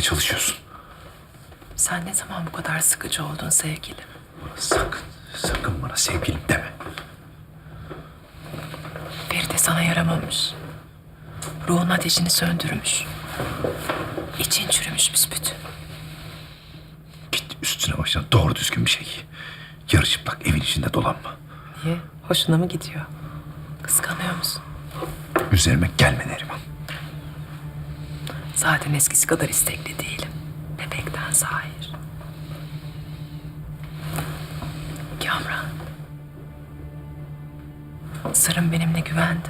yapmaya çalışıyorsun? Sen ne zaman bu kadar sıkıcı oldun sevgilim? Sakın, sakın bana sevgilim deme. Feride sana yaramamış. Ruhun ateşini söndürmüş. İçin çürümüş büsbütün. Git üstüne başına doğru düzgün bir şey giy. Yarı çıplak evin içinde dolanma. Niye? Hoşuna mı gidiyor? Kıskanıyor musun? Üzerime gelme Neriman. Zaten eskisi kadar istekli değilim. Bebekten zahir. Kamran. Sırrım benimle güvendi.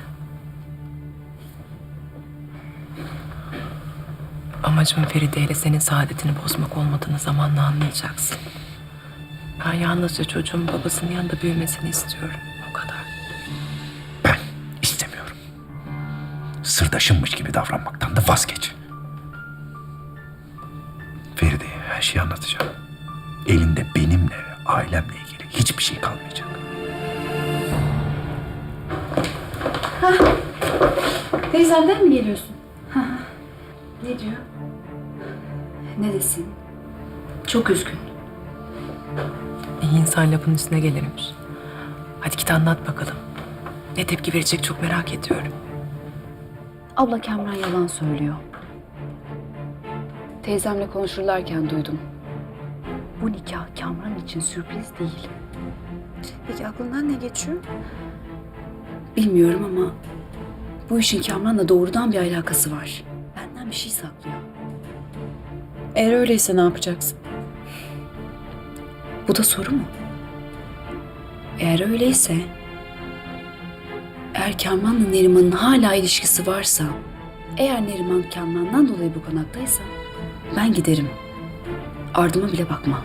Amacım Feride ile senin saadetini bozmak olmadığını zamanla anlayacaksın. Ben yalnızca çocuğun babasının yanında büyümesini istiyorum. O kadar. Ben istemiyorum. Sırdaşımmış gibi davranmaktan da vazgeç. Her şeyi anlatacağım. Elinde benimle ve ailemle ilgili hiçbir şey kalmayacak. Teyzemden mi geliyorsun? ne diyor? Ne desin? Çok üzgün. İyi insan lafın üstüne gelirmiş. Hadi git anlat bakalım. Ne tepki verecek çok merak ediyorum. Abla Kamran yalan söylüyor. Teyzemle konuşurlarken duydum. Bu nikah Kamran için sürpriz değil. Peki aklından ne geçiyor? Bilmiyorum ama bu işin Kamran'la doğrudan bir alakası var. Benden bir şey saklıyor. Eğer öyleyse ne yapacaksın? Bu da soru mu? Eğer öyleyse, eğer Kamran'la Neriman'ın hala ilişkisi varsa, eğer Neriman Kamran'dan dolayı bu konaktaysa, ben giderim. Ardıma bile bakmam.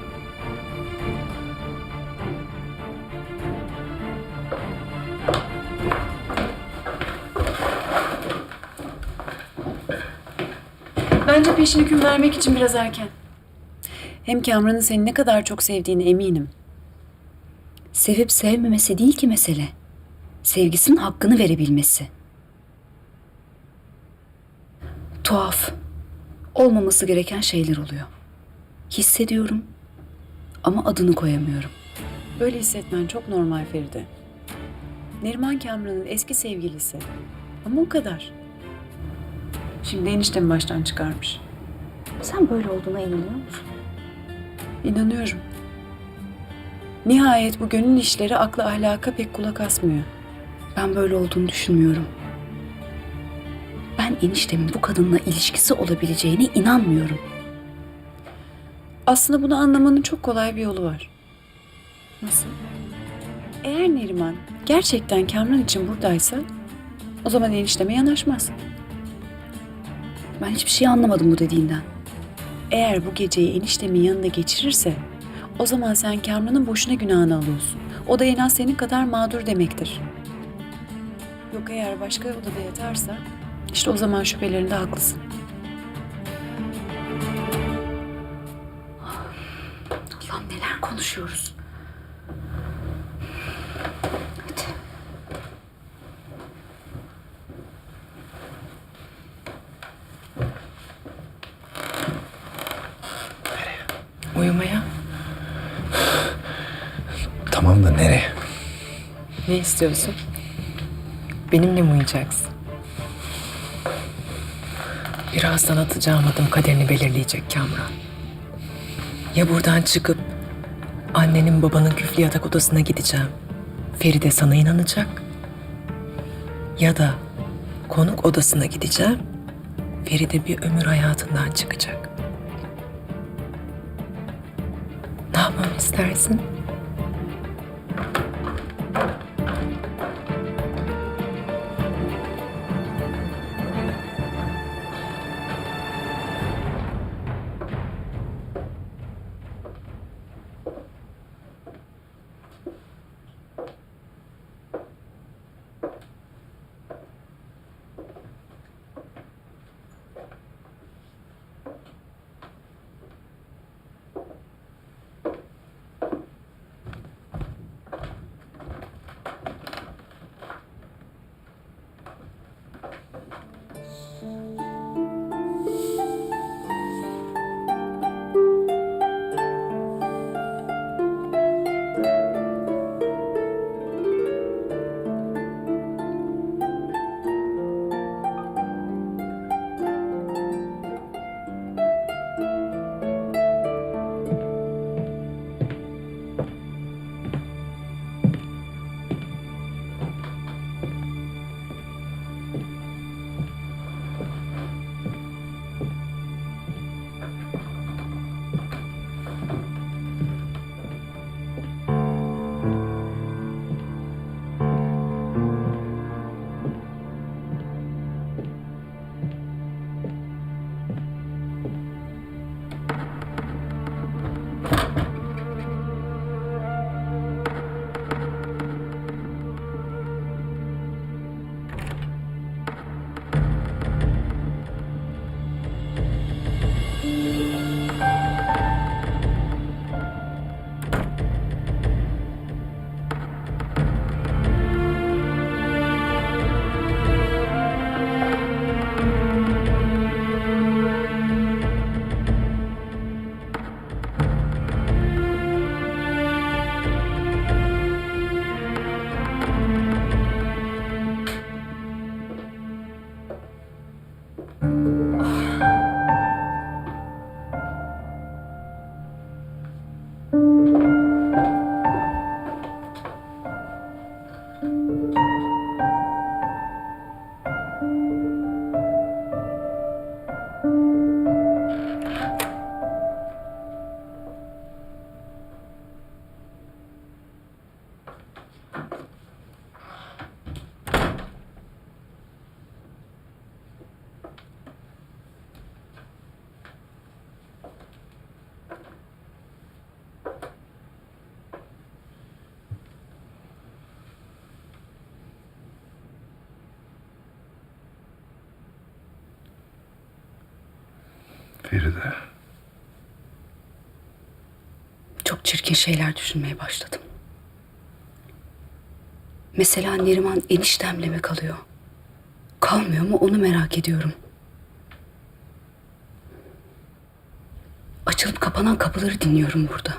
Bence peşin hüküm vermek için biraz erken. Hem Kamran'ın seni ne kadar çok sevdiğine eminim. Sevip sevmemesi değil ki mesele. Sevgisinin hakkını verebilmesi. Tuhaf. Olmaması gereken şeyler oluyor. Hissediyorum ama adını koyamıyorum. Böyle hissetmen çok normal Feride. Neriman Kamran'ın eski sevgilisi. Ama o kadar. Şimdi eniştemi baştan çıkarmış. Sen böyle olduğuna inanıyor musun? İnanıyorum. Nihayet bu gönül işleri akla ahlaka pek kulak asmıyor. Ben böyle olduğunu düşünmüyorum. Ben eniştemin bu kadınla ilişkisi olabileceğine inanmıyorum. Aslında bunu anlamanın çok kolay bir yolu var. Nasıl? Eğer Neriman gerçekten Kamran için buradaysa o zaman enişteme yanaşmaz. Ben hiçbir şey anlamadım bu dediğinden. Eğer bu geceyi eniştemin yanında geçirirse o zaman sen Kamran'ın boşuna günahını alıyorsun. O da en az senin kadar mağdur demektir. Yok eğer başka odada yatarsa işte o zaman şüphelerinde haklısın. Allah'ım neler konuşuyoruz. Uyumaya Tamam da nereye? ne istiyorsun? Benimle mi uyuyacaksın? Birazdan atacağım adım kaderini belirleyecek Kamran. Ya buradan çıkıp annenin babanın küflü yatak odasına gideceğim. Feride sana inanacak. Ya da konuk odasına gideceğim. Feride bir ömür hayatından çıkacak. Ne yapmamı istersin? Çirkin şeyler düşünmeye başladım. Mesela Neriman eniştemle mi kalıyor? Kalmıyor mu onu merak ediyorum. Açılıp kapanan kapıları dinliyorum burada.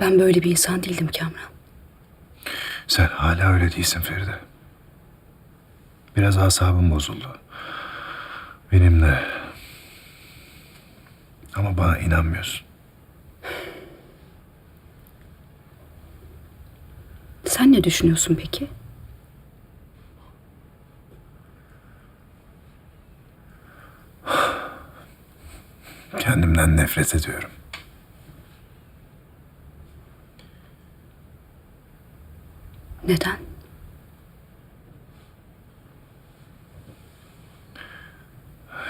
Ben böyle bir insan değildim Kamran. Sen hala öyle değilsin Feride. Biraz asabım bozuldu. Benim de. Ama bana inanmıyorsun. Sen ne düşünüyorsun peki? Kendimden nefret ediyorum. Neden?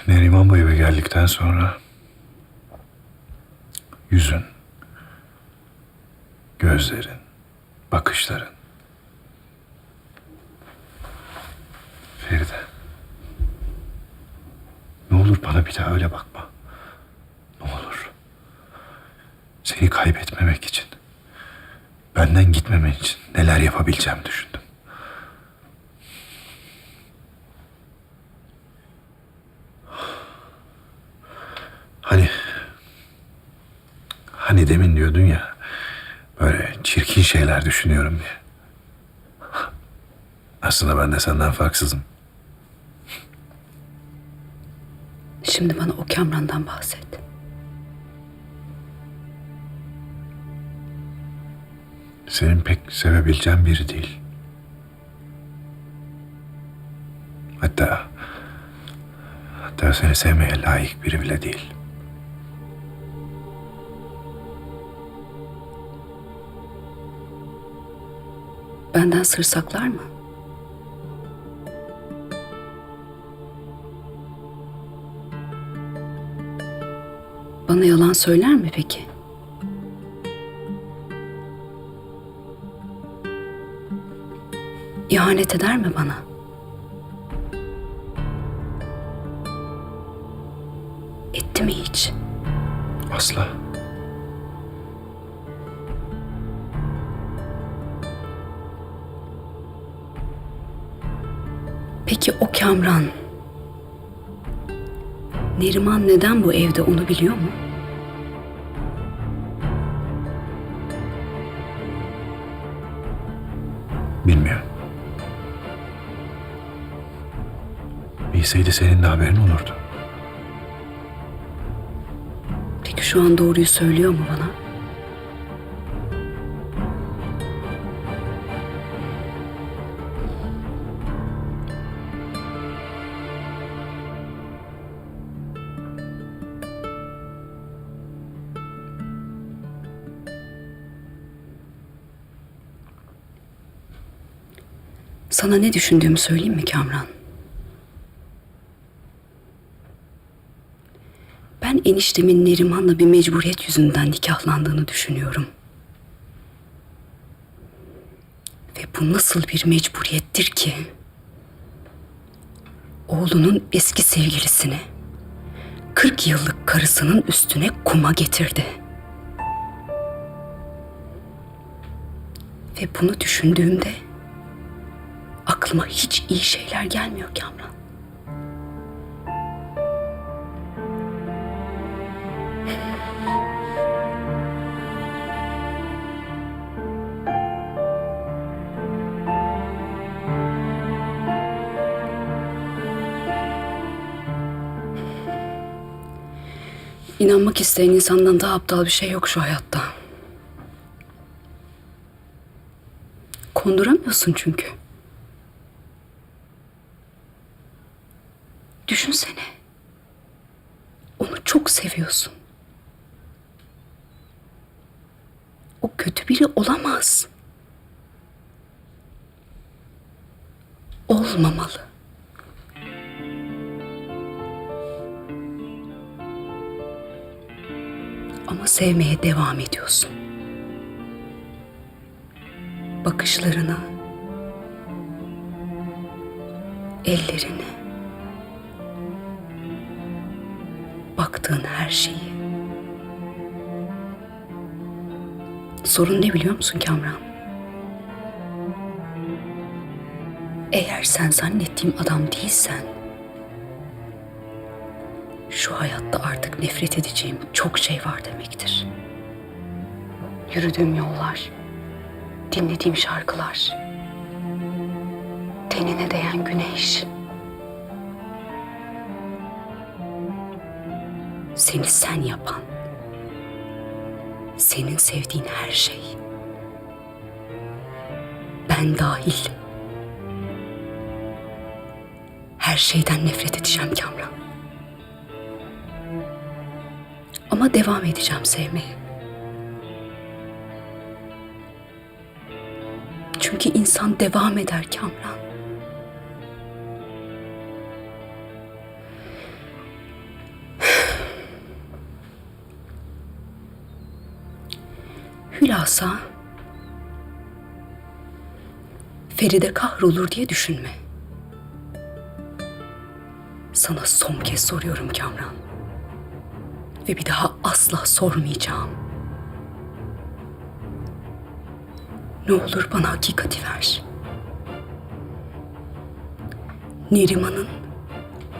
Neriman bu eve geldikten sonra yüzün, gözlerin, bakışların. Feride. Ne olur bana bir daha öyle bakma. Ne olur. Seni kaybetmemek için, benden gitmemen için neler yapabileceğimi düşündüm. Hani hani demin diyordun ya böyle çirkin şeyler düşünüyorum diye. Aslında ben de senden farksızım. Şimdi bana o Kamran'dan bahset. Senin pek sevebileceğin biri değil. Hatta hatta seni sevmeye layık biri bile değil. Benden sır saklar mı? Bana yalan söyler mi peki? İhanet eder mi bana? Etti mi hiç? Asla. Peki o Kamran Neriman neden bu evde onu biliyor mu? Bilmiyorum. Bilseydi senin de haberin olurdu. Peki şu an doğruyu söylüyor mu bana? Sana ne düşündüğümü söyleyeyim mi Kamran? Ben eniştemin Neriman'la bir mecburiyet yüzünden nikahlandığını düşünüyorum. Ve bu nasıl bir mecburiyettir ki? Oğlunun eski sevgilisini 40 yıllık karısının üstüne kuma getirdi. Ve bunu düşündüğümde aklıma hiç iyi şeyler gelmiyor Kamran. İnanmak isteyen insandan daha aptal bir şey yok şu hayatta. Konduramıyorsun çünkü. Düşünsene. Onu çok seviyorsun. O kötü biri olamaz. Olmamalı. Ama sevmeye devam ediyorsun. Bakışlarına, ellerine, baktığın her şeyi. Sorun ne biliyor musun Kamran? Eğer sen zannettiğim adam değilsen, şu hayatta artık nefret edeceğim çok şey var demektir. Yürüdüğüm yollar, dinlediğim şarkılar, tenine değen güneş. Seni sen yapan, senin sevdiğin her şey. Ben dahil. Her şeyden nefret edeceğim Kamran. Ama devam edeceğim sevmeye. Çünkü insan devam eder Kamran. Hülasa Feride kahrolur diye düşünme. Sana son kez soruyorum Kamran. Ve bir daha asla sormayacağım. Ne olur bana hakikati ver. Neriman'ın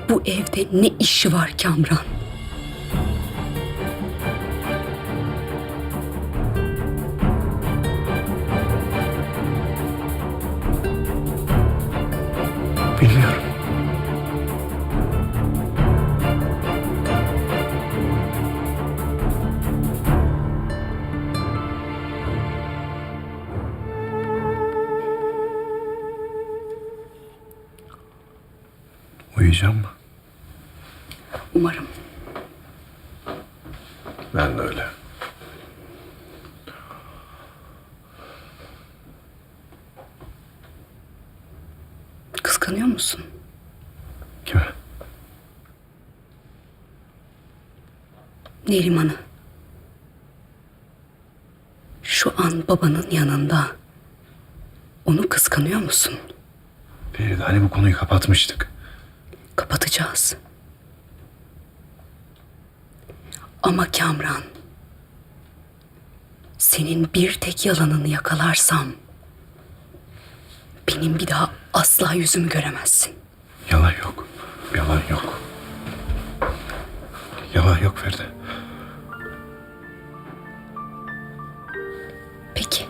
bu evde ne işi var Kamran? Uyuyacağım mı? Umarım. Ben de öyle. Kıskanıyor musun? Kime? Neriman'ı. Şu an babanın yanında. Onu kıskanıyor musun? Feride hani bu konuyu kapatmıştık. Kapatacağız. Ama Kamran, senin bir tek yalanını yakalarsam benim bir daha asla yüzümü göremezsin. Yalan yok. Yalan yok. Yalan yok Feride. Peki.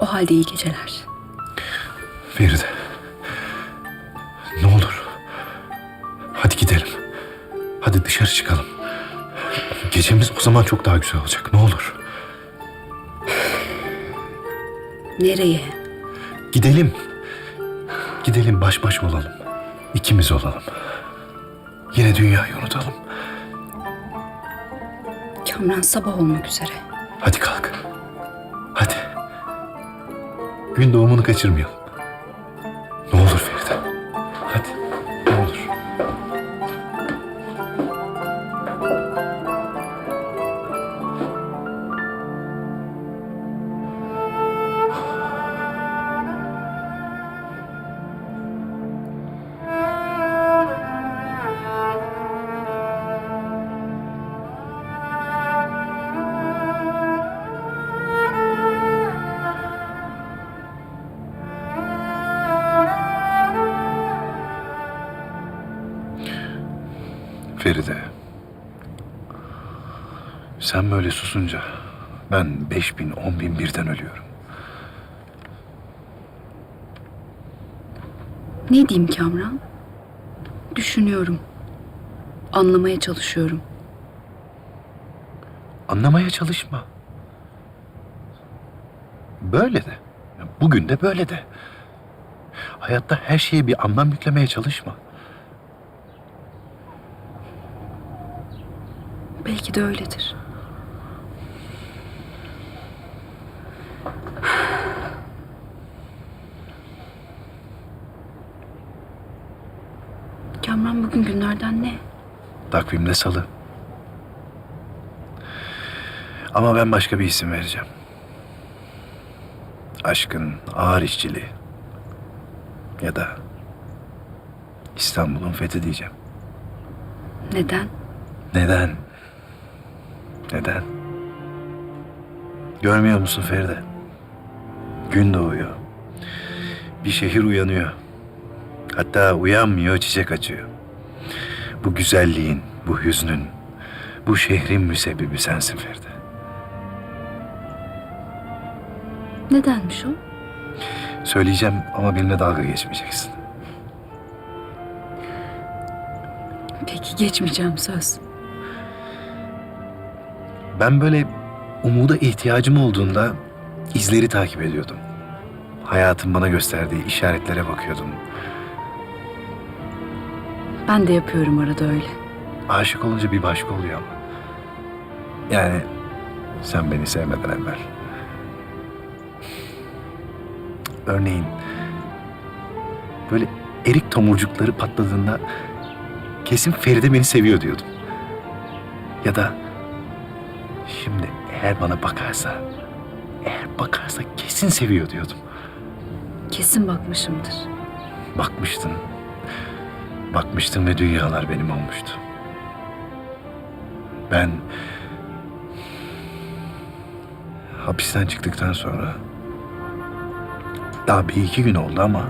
O halde iyi geceler. Feride. Ne olur. Hadi gidelim. Hadi dışarı çıkalım. Gecemiz o zaman çok daha güzel olacak. Ne olur. Nereye? Gidelim. Gidelim baş başa olalım. İkimiz olalım. Yine dünyayı unutalım. Kamran sabah olmak üzere. Hadi kalk. Hadi. Gün doğumunu kaçırmayalım. Feride. Sen böyle susunca ben beş bin, on bin birden ölüyorum. Ne diyeyim Kamran? Düşünüyorum. Anlamaya çalışıyorum. Anlamaya çalışma. Böyle de. Bugün de böyle de. Hayatta her şeye bir anlam yüklemeye çalışma. Belki de öyledir. Kamran bugün günlerden ne? Takvimde salı. Ama ben başka bir isim vereceğim. Aşkın ağır işçiliği. Ya da İstanbul'un fethi diyeceğim. Neden? Neden? Neden? Görmüyor musun Feride? Gün doğuyor. Bir şehir uyanıyor. Hatta uyanmıyor, çiçek açıyor. Bu güzelliğin, bu hüznün, bu şehrin müsebbibi sensin Feride. Nedenmiş o? Söyleyeceğim ama benimle dalga geçmeyeceksin. Peki geçmeyeceğim söz. Ben böyle umuda ihtiyacım olduğunda izleri takip ediyordum. Hayatın bana gösterdiği işaretlere bakıyordum. Ben de yapıyorum arada öyle. Aşık olunca bir başka oluyor ama. Yani sen beni sevmeden evvel. Örneğin böyle erik tomurcukları patladığında kesin Feride beni seviyor diyordum. Ya da şimdi eğer bana bakarsa, eğer bakarsa kesin seviyor diyordum. Kesin bakmışımdır. Bakmıştın. Bakmıştın ve dünyalar benim olmuştu. Ben hapisten çıktıktan sonra daha bir iki gün oldu ama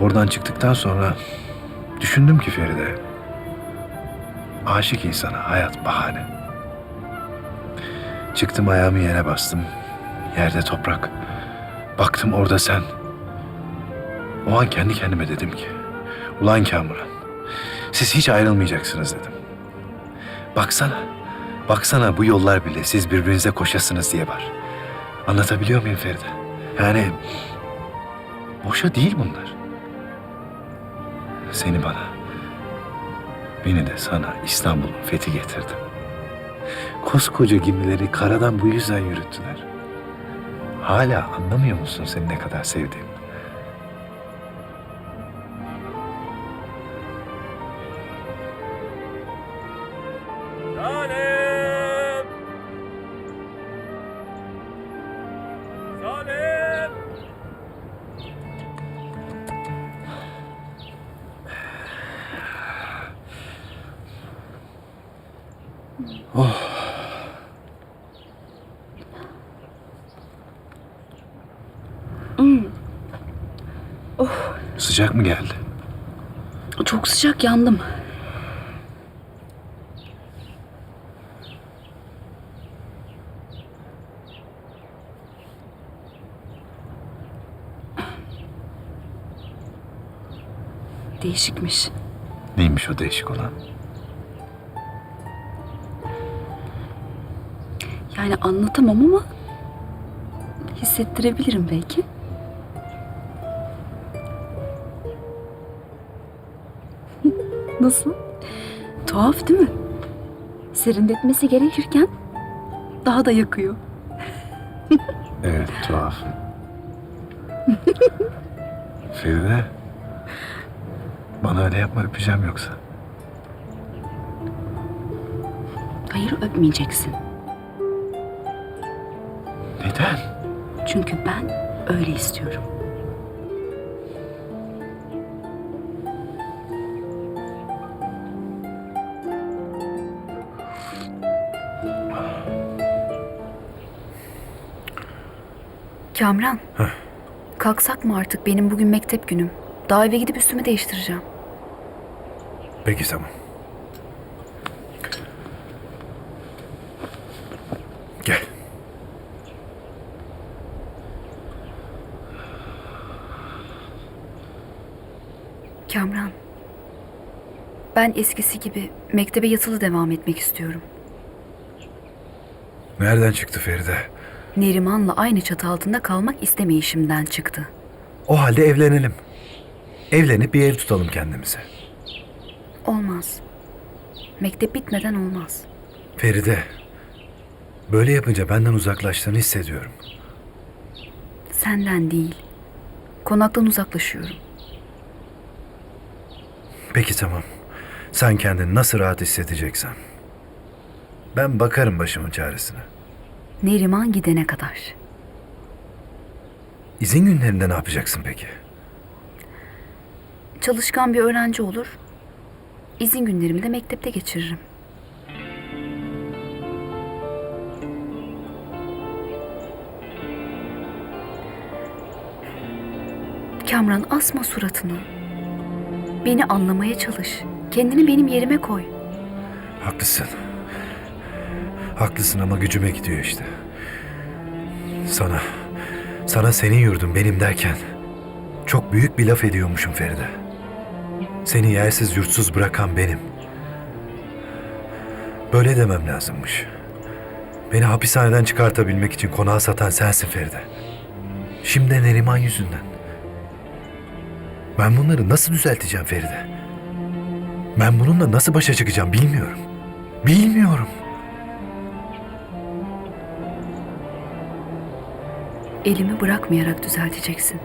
oradan çıktıktan sonra düşündüm ki Feride aşık insana hayat bahane. Çıktım ayağımı yere bastım. Yerde toprak. Baktım orada sen. O an kendi kendime dedim ki, ulan Kamuran, siz hiç ayrılmayacaksınız dedim. Baksana, baksana bu yollar bile siz birbirinize koşasınız diye var. Anlatabiliyor muyum Feride? Yani boşa değil bunlar. Seni bana, beni de sana İstanbul'un fethi getirdim. Koskoca gemileri karadan bu yüzden yürüttüler. Hala anlamıyor musun seni ne kadar sevdiğimi? Çok yandım. Değişikmiş. Neymiş o değişik olan? Yani anlatamam ama hissettirebilirim belki. Nasıl? Tuhaf değil mi? Serinletmesi gerekirken daha da yakıyor. Evet, tuhaf. Feride. Bana öyle yapma öpeceğim yoksa. Hayır öpmeyeceksin. Neden? Çünkü ben öyle istiyorum. Kamran. Kalksak mı artık? Benim bugün mektep günüm. Daha eve gidip üstümü değiştireceğim. Peki tamam. Gel. Kamran. Ben eskisi gibi mektebe yatılı devam etmek istiyorum. Nereden çıktı Feride? Neriman'la aynı çatı altında kalmak istemeyişimden çıktı. O halde evlenelim. Evlenip bir ev tutalım kendimize. Olmaz. Mektep bitmeden olmaz. Feride. Böyle yapınca benden uzaklaştığını hissediyorum. Senden değil. Konaktan uzaklaşıyorum. Peki tamam. Sen kendini nasıl rahat hissedeceksen. Ben bakarım başımın çaresine. Neriman gidene kadar. İzin günlerinde ne yapacaksın peki? Çalışkan bir öğrenci olur. İzin günlerimi de mektepte geçiririm. Kamran asma suratını. Beni anlamaya çalış. Kendini benim yerime koy. Haklısın. Haklısın ama gücüme gidiyor işte. Sana, sana senin yurdun benim derken çok büyük bir laf ediyormuşum Feride. Seni yersiz yurtsuz bırakan benim. Böyle demem lazımmış. Beni hapishaneden çıkartabilmek için konağı satan sensin Feride. Şimdi Neriman yüzünden. Ben bunları nasıl düzelteceğim Feride? Ben bununla nasıl başa çıkacağım bilmiyorum. Bilmiyorum. Elimi bırakmayarak düzelteceksin.